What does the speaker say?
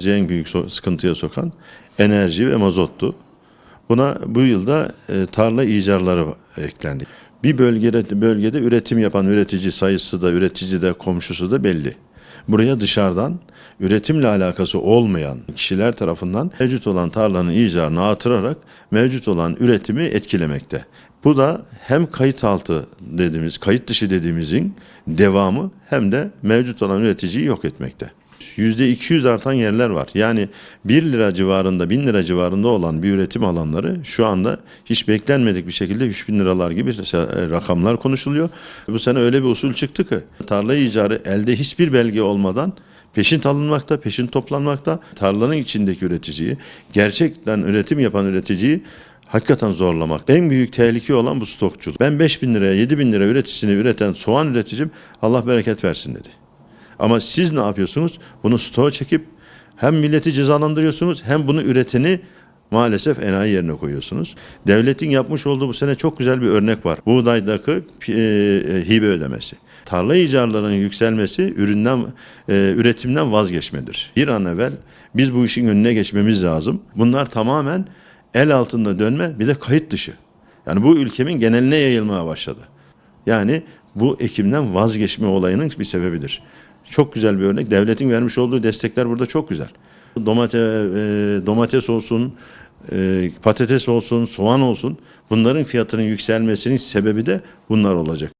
Bizi en büyük sıkıntıya sokan enerji ve mazottu. Buna bu yılda e, tarla icarları eklendi. Bir bölgede, bölgede üretim yapan üretici sayısı da üretici de komşusu da belli. Buraya dışarıdan üretimle alakası olmayan kişiler tarafından mevcut olan tarlanın icarını artırarak mevcut olan üretimi etkilemekte. Bu da hem kayıt altı dediğimiz, kayıt dışı dediğimizin devamı hem de mevcut olan üreticiyi yok etmekte. %200 artan yerler var. Yani 1 lira civarında, 1000 lira civarında olan bir üretim alanları şu anda hiç beklenmedik bir şekilde 3000 liralar gibi rakamlar konuşuluyor. Bu sene öyle bir usul çıktı ki tarla icarı elde hiçbir belge olmadan peşin alınmakta, peşin toplanmakta. Tarlanın içindeki üreticiyi, gerçekten üretim yapan üreticiyi hakikaten zorlamak. En büyük tehlike olan bu stokçuluk. Ben 5 bin liraya, 7 bin lira üreticisini üreten soğan üreticim Allah bereket versin dedi. Ama siz ne yapıyorsunuz? Bunu stoğa çekip hem milleti cezalandırıyorsunuz hem bunu üreteni maalesef enayi yerine koyuyorsunuz. Devletin yapmış olduğu bu sene çok güzel bir örnek var. Buğdaydaki e, e, hibe ödemesi. Tarla icarlarının yükselmesi üründen e, üretimden vazgeçmedir. Bir an evvel biz bu işin önüne geçmemiz lazım. Bunlar tamamen el altında dönme bir de kayıt dışı. Yani bu ülkemin geneline yayılmaya başladı. Yani bu ekimden vazgeçme olayının bir sebebidir. Çok güzel bir örnek. Devletin vermiş olduğu destekler burada çok güzel. Domate, e, domates olsun, e, patates olsun, soğan olsun bunların fiyatının yükselmesinin sebebi de bunlar olacak.